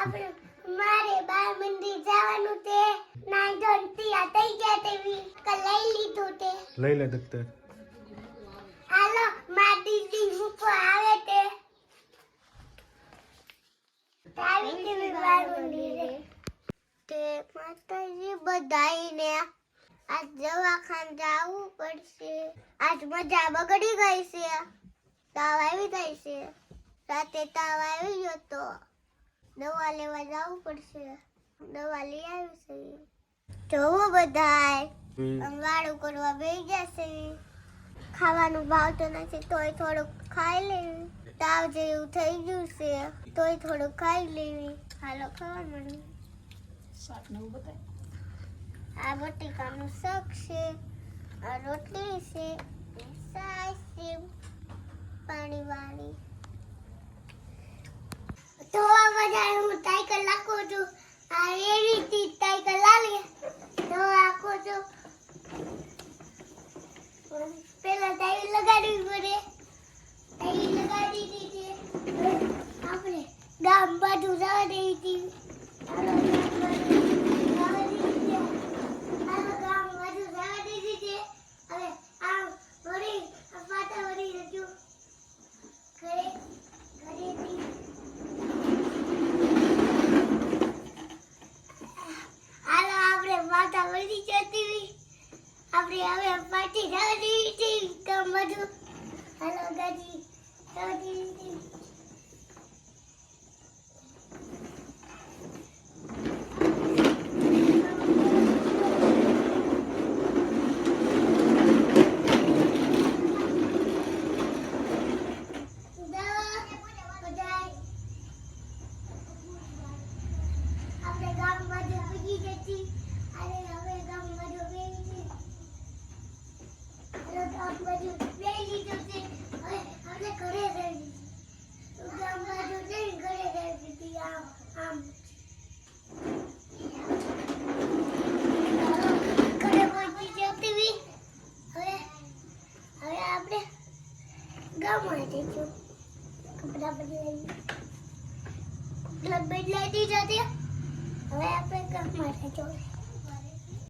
આપણે મારે બાળ મંદિર જવાનું તે નાઈ ધોન તૈયાર થઈ ગયા તે લઈ લીધું તે લઈ લે દત્તર હાલો મા દીદી ઉપર આવે તે આવી તે બાળ મંદિરે. તે માતાજી બધાઈને આજ દવાખાન જવું પડશે. આજ મજા બગડી ગઈ છે. તાવ આવી ગઈ છે. રાતે તાવ આવી ગયો તો. દવા લેવા જવું પડશે. દવા લઈ આવી છે. જોવો બધાય. વાળું કરવા બેસી જશે ખાવાનું ભાવતો નથી તોય થોડુંક ખાઈ લેવી. તાવ જેવું થઈ ગયું છે તોય થોડુંક ખાઈ લેવી. હાલો ખાવા મળ્યું આ બટેકાનું શાક છે આ રોટલી છે ને છે પાણી વાળી આ હું સાયકલ નાખું છું. આ એવી રીતે સાયકલ લાવી તો આખું છું પેલા ટાઈલ લગાડવી પડે. ટાઈલ લગાડી દીધી. આપણે ગામ બાજુ જવા દઈ હતી હાલો ગામ બાજુ જવા દીધી છે. હાલો ગામ બાજુ જવા દીધી છે. હવે આમ વળી આ પાછા વળી જજો ઘરે ઘરેથી હાલો આપણે માતા વળી જતી રહી આપણે હવે પાછી જવાની છે કામ બધું હાલો ગાડી જવાની છે આપણે ગામ બાજુ પૂજી જતી અને હવે ગામ બાજુ બેસી હવે ગામ બાજુ બેસી જતી હવે આપણે ઘરે જઈ ગામ બાજુ જઈ ઘરે જઈ દીધી આમ આમ ઘરે પહોંચી જતી વી હવે હવે આપણે ગામમાં જઈશું કપડાં બદલાઈ કપડાં બદલાઈ જતી હવે આપણે ગામમાં જઈશું